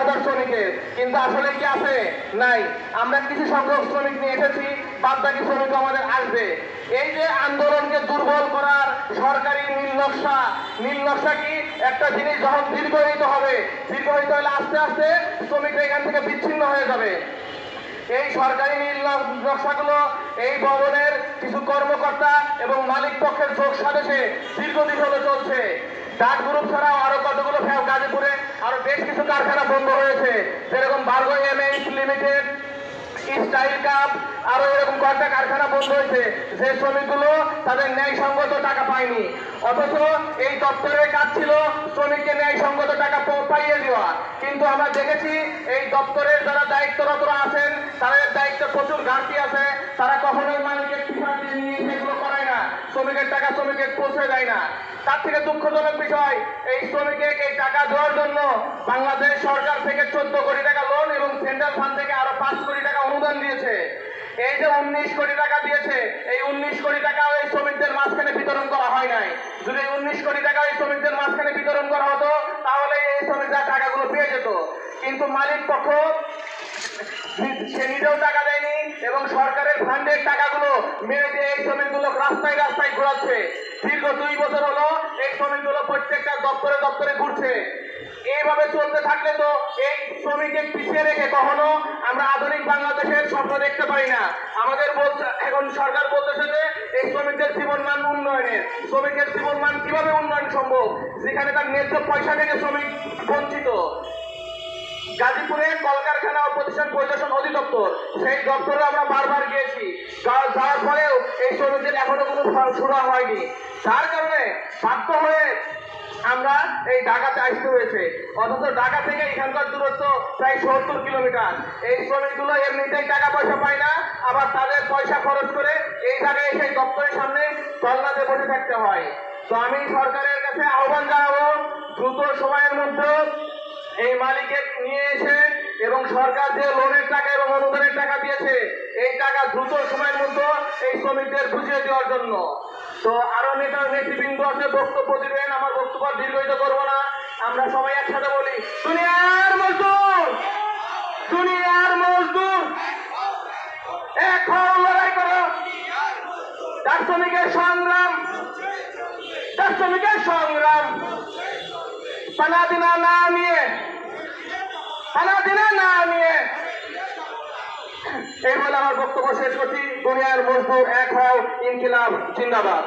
হাজার শ্রমিকের, কিন্তু আসলে কি আছে? নাই। আমরা কিছু সংখ্যক শ্রমিক নিয়ে এসেছি বাদ বাকি শ্রমিক আমাদের আসবে। এই যে আন্দোলনকে দুর্বল করার সরকারি নীল নকশা নীল নকশা কি? একটা জিনিস যখন দীর্ঘহিত হবে, দীর্ঘহিত হলে আস্তে আস্তে শ্রমিকরা এখান থেকে বিচ্ছিন্ন হয়ে যাবে। এই সরকারি নীল নকশাগুলো এই ভবনের কিছু কর্মকর্তা এবং মালিক পক্ষের যোগ সাদেশে দীর্ঘদিন হলে চলছে। ডাক গ্রুপ ছাড়াও আরও কতগুলো ফ্যাব গাজীপুরে আরও বেশ কিছু কারখানা বন্ধ হয়েছে। যেরকম বার্গো এমএইচ লিমিটেড, স্টাইল কাপ, আরও এরকম কয়েকটা কারখানা বন্ধ হয়েছে। যে শ্রমিকগুলো তাদের ন্যায়সঙ্গত টাকা পায়নি। অথচ এই দপ্তরের কাজ ছিল শ্রমিককে ন্যায়সঙ্গত টাকা পাইয়ে দেওয়া। কিন্তু আমরা দেখেছি এই দপ্তরের যারা দায়িত্বরতরা আছেন, তাদের দায়িত্বে প্রচুর ঘাটতি আছে। তারা কখনোই মালিকের ঠিকানা দিয়ে নিয়ে সেগুলো করায় না শ্রমিকের টাকা শ্রমিকের পৌঁছে দেয় না। তার থেকে দুঃখজনক বিষয়, এই শ্রমিকের এই টাকা দেওয়ার জন্য বাংলাদেশ সরকার থেকে চোদ্দ কোটি টাকা লোন এবং সেন্ট্রাল ফান্ড থেকে আরও পাঁচ কোটি টাকা অনুদান দিয়েছে। এই যে উনিশ কোটি টাকা দিয়েছে, এই উনিশ কোটি টাকা ওই শ্রমিকদের মাঝখানে বিতরণ করা হয় নাই। যদি উনিশ কোটি টাকা ওই শ্রমিকদের মাঝখানে বিতরণ করা হতো, তাহলে এই শ্রমিকরা টাকাগুলো পেয়ে যেত। কিন্তু মালিক পক্ষ, সে নিজেও টাকা দেয়নি এবং সরকারের ফান্ডের টাকাগুলো দিয়ে এই শ্রমিকগুলো রাস্তায় রাস্তায় ঘোরাচ্ছে। দীর্ঘ দুই বছর হলো এই শ্রমিকগুলো প্রত্যেকটা দপ্তরে দপ্তরে ঘুরছে। এইভাবে চলতে থাকলে তো এই শ্রমিককে পিছিয়ে রেখে কখনো আমরা আধুনিক বাংলাদেশের স্বপ্ন দেখতে পারি না। আমাদের এখন সরকার বলতেছে যে এই শ্রমিকদের জীবন মান উন্নয়নের, শ্রমিকের জীবন মান কীভাবে উন্নয়ন সম্ভব? যেখানে তার ন্যায্য পয়সা থেকে শ্রমিক বঞ্চিত। গাজীপুরে কলকারখানা ও সেই দপ্তরে আমরা বারবার গিয়েছি। যা- যাওয়ার পরেও এই শ্রমিকদের এখনও কোনো সুরা হয়নি। তার কারণে বাধ্য হয়ে আমরা এই ঢাকাতে আসতে হয়েছে। অথচ ঢাকা থেকে এখানকার দূরত্ব প্রায় সত্তর কিলোমিটার। এই শ্রমিকগুলো এমনিতেই টাকা পয়সা পায় না, আবার তাদের পয়সা খরচ করে এই জায়গায় এসে দপ্তরের সামনে ধর্নাতে বসে থাকতে হয়। তো আমি সরকারের কাছে আহ্বান জানাব, দ্রুত সময়ের মধ্যে এই মালিকের নিয়ে এসে এবং সরকার যে লোনের টাকা এবং অনুদানের টাকা দিয়েছে, এই টাকা দ্রুত সময়ের মধ্যে এই শ্রমিকদের বুঝিয়ে দেওয়ার জন্য। তো আরও নেতা নেতৃবৃন্দ আছে, বক্তব্য দিবেন, আমার বক্তব্য দীর্ঘায়িত করব না। আমরা সবাই একসাথে বলি, দুনিয়ার মজদুর! দুনিয়ার মজদুর! এখন লড়াই করো। তার শ্রমিকের সংগ্রাম তার শ্রমিকের সংগ্রাম পানাদিনা না নিয়ে পানাদিনা না বলে আমার বক্তব্য শেষ করছি। দুনিয়ার মজদুর এক হও ইনকিলাব জিন্দাবাদ।